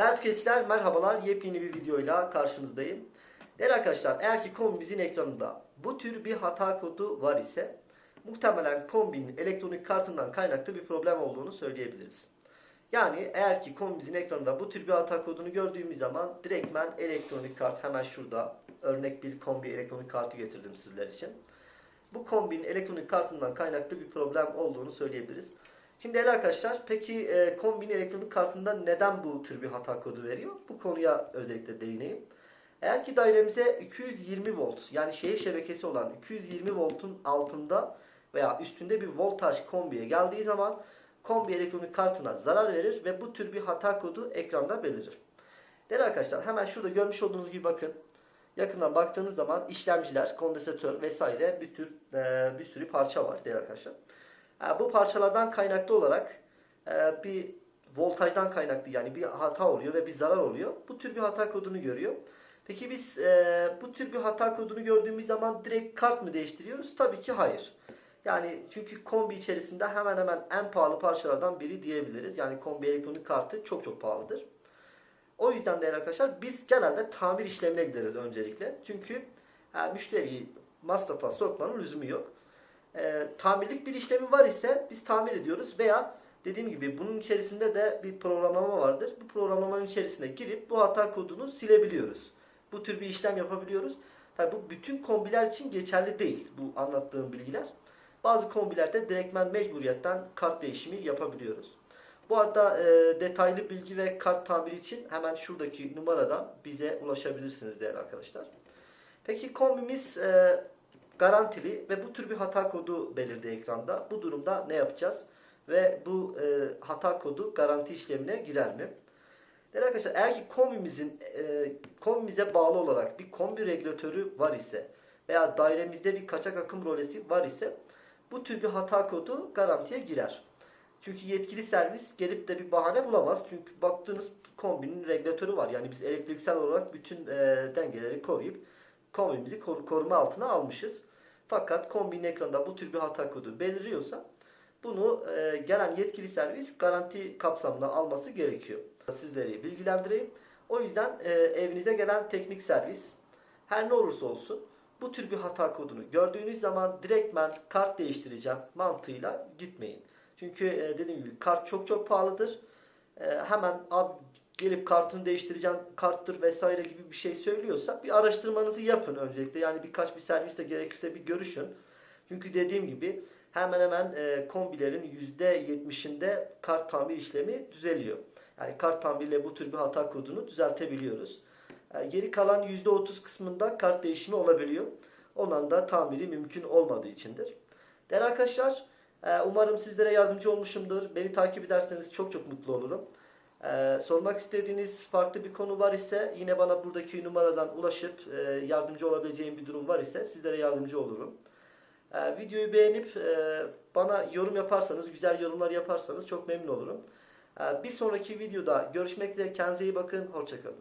Değerli tüketiciler merhabalar. Yepyeni bir videoyla karşınızdayım. Değerli arkadaşlar eğer ki kombimizin ekranında bu tür bir hata kodu var ise muhtemelen kombinin elektronik kartından kaynaklı bir problem olduğunu söyleyebiliriz. Yani eğer ki kombimizin ekranında bu tür bir hata kodunu gördüğümüz zaman direktmen elektronik kart hemen şurada örnek bir kombi elektronik kartı getirdim sizler için. Bu kombinin elektronik kartından kaynaklı bir problem olduğunu söyleyebiliriz. Şimdi değerli arkadaşlar peki e, kombinin elektronik kartında neden bu tür bir hata kodu veriyor? Bu konuya özellikle değineyim. Eğer ki dairemize 220 volt yani şehir şebekesi olan 220 voltun altında veya üstünde bir voltaj kombiye geldiği zaman kombi elektronik kartına zarar verir ve bu tür bir hata kodu ekranda belirir. Değerli arkadaşlar hemen şurada görmüş olduğunuz gibi bakın. Yakından baktığınız zaman işlemciler, kondensetör vesaire bir tür e, bir sürü parça var değerli arkadaşlar. Bu parçalardan kaynaklı olarak e, bir voltajdan kaynaklı yani bir hata oluyor ve bir zarar oluyor. Bu tür bir hata kodunu görüyor. Peki biz e, bu tür bir hata kodunu gördüğümüz zaman direkt kart mı değiştiriyoruz? Tabii ki hayır. Yani çünkü kombi içerisinde hemen hemen en pahalı parçalardan biri diyebiliriz. Yani kombi elektronik kartı çok çok pahalıdır. O yüzden değerli arkadaşlar biz genelde tamir işlemine gideriz öncelikle. Çünkü e, müşteriyi masrafa sokmanın lüzumu yok. E, tamirlik bir işlemi var ise biz tamir ediyoruz veya dediğim gibi bunun içerisinde de bir programlama vardır. Bu programlamanın içerisine girip bu hata kodunu silebiliyoruz. Bu tür bir işlem yapabiliyoruz. Tabi bu bütün kombiler için geçerli değil bu anlattığım bilgiler. Bazı kombilerde direktmen mecburiyetten kart değişimi yapabiliyoruz. Bu arada e, detaylı bilgi ve kart tamiri için hemen şuradaki numaradan bize ulaşabilirsiniz değerli arkadaşlar. Peki kombimiz e, garantili ve bu tür bir hata kodu belirdi ekranda. Bu durumda ne yapacağız? Ve bu e, hata kodu garanti işlemine girer mi? Değerli arkadaşlar eğer ki kombimizin e, kombimize bağlı olarak bir kombi regülatörü var ise veya dairemizde bir kaçak akım rolesi var ise bu tür bir hata kodu garantiye girer. Çünkü yetkili servis gelip de bir bahane bulamaz. Çünkü baktığınız kombinin regülatörü var. Yani biz elektriksel olarak bütün e, dengeleri koruyup kombimizi kor- koruma altına almışız. Fakat kombinin ekranında bu tür bir hata kodu beliriyorsa bunu e, gelen yetkili servis garanti kapsamına alması gerekiyor. Sizleri bilgilendireyim. O yüzden e, evinize gelen teknik servis her ne olursa olsun bu tür bir hata kodunu gördüğünüz zaman direktmen kart değiştireceğim mantığıyla gitmeyin. Çünkü e, dediğim gibi kart çok çok pahalıdır. E, hemen abi gelip kartını değiştireceğim karttır vesaire gibi bir şey söylüyorsa bir araştırmanızı yapın öncelikle. Yani birkaç bir servisle gerekirse bir görüşün. Çünkü dediğim gibi hemen hemen e, kombilerin %70'inde kart tamir işlemi düzeliyor. Yani kart tamiriyle bu tür bir hata kodunu düzeltebiliyoruz. E, geri kalan %30 kısmında kart değişimi olabiliyor. Ondan da tamiri mümkün olmadığı içindir. Değerli arkadaşlar e, umarım sizlere yardımcı olmuşumdur. Beni takip ederseniz çok çok mutlu olurum. E, sormak istediğiniz farklı bir konu var ise yine bana buradaki numaradan ulaşıp e, yardımcı olabileceğim bir durum var ise sizlere yardımcı olurum. E, videoyu beğenip e, bana yorum yaparsanız, güzel yorumlar yaparsanız çok memnun olurum. E, bir sonraki videoda görüşmek üzere. Kendinize iyi bakın. Hoşçakalın.